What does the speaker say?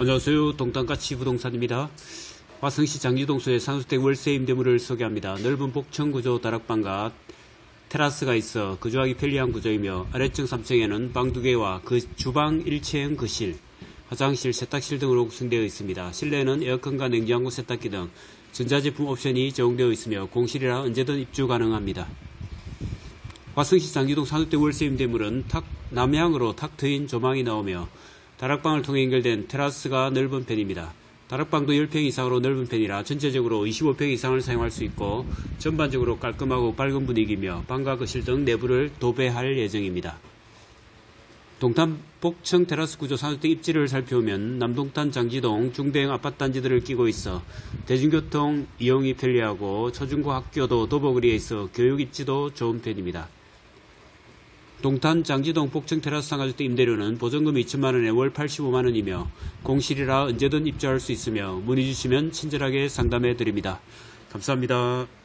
안녕하세요. 동탄가치 부동산입니다. 화성시 장지동소의 상수택 월세 임대물을 소개합니다. 넓은 복층 구조 다락방과 테라스가 있어 거주하기 편리한 구조이며 아래층 3층에는 방 2개와 그 주방 1층 거실, 화장실, 세탁실 등으로 구성되어 있습니다. 실내에는 에어컨과 냉장고 세탁기 등 전자제품 옵션이 제공되어 있으며 공실이라 언제든 입주 가능합니다. 화성시 장기동 산후대 월세 임대물은 탁 남향으로 탁 트인 조망이 나오며 다락방을 통해 연결된 테라스가 넓은 편입니다. 다락방도 10평 이상으로 넓은 편이라 전체적으로 25평 이상을 사용할 수 있고 전반적으로 깔끔하고 밝은 분위기며 방과 거실 등 내부를 도배할 예정입니다. 동탄 복층 테라스 구조 산후대 입지를 살펴보면 남동탄 장지동 중대형 아파트 단지들을 끼고 있어 대중교통 이용이 편리하고 초중고 학교도 도보거리에 있어 교육 입지도 좋은 편입니다. 동탄 장지동 복층 테라스 상가주택 임대료는 보증금 2천만원에 월 85만원이며 공실이라 언제든 입주할 수 있으며 문의 주시면 친절하게 상담해 드립니다. 감사합니다.